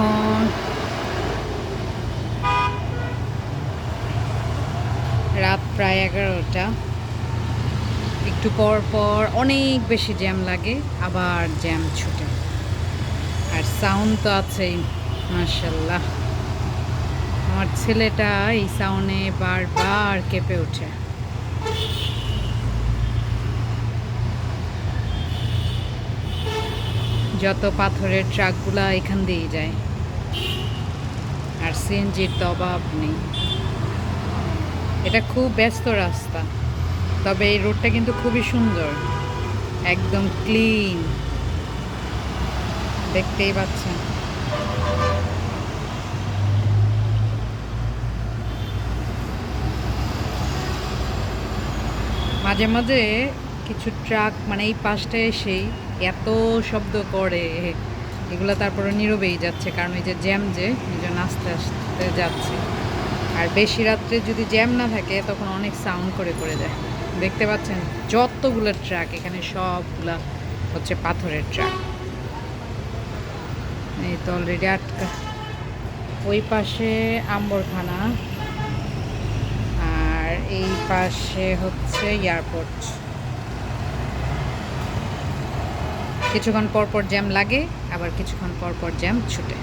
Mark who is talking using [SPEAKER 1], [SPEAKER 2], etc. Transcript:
[SPEAKER 1] এখন রাত প্রায় এগারোটা। একটু পর পর অনেক বেশি জ্যাম লাগে, আবার জ্যাম ছুটে। আর সাউন্ড তো আছেই মার্শাল্লাহ আমার ছেলেটা এই সাউনে বারবার কেঁপে ওঠে। যত পাথরের ট্রাকগুলা এখান দিয়ে যায়। সিএনজির তো অভাব নেই। এটা খুব ব্যস্ত রাস্তা, তবে এই রোডটা কিন্তু খুবই সুন্দর, একদম ক্লিন দেখতেই পাচ্ছেন। মাঝে মাঝে কিছু ট্রাক মানে এই পাশটা এসেই এত শব্দ করে এগুলো তারপরে নীরবেই যাচ্ছে, কারণ এই যে জ্যাম যে জন্য আস্তে আস্তে যাচ্ছে। আর বেশি রাত্রে যদি জ্যাম না থাকে, তখন অনেক সাউন্ড করে করে যায়। দেখতে পাচ্ছেন? যতগুলো ট্রাক, এখানে সবগুলা হচ্ছে পাথরের ট্রাক। এই তো অলরেডি আটকা। ওই পাশে আম্বরখানা। আর এই পাশে হচ্ছে এয়ারপোর্ট কিছুক্ষণ পর পর জ্যাম লাগে আবার কিছুক্ষণ পর পর জ্যাম ছুটে।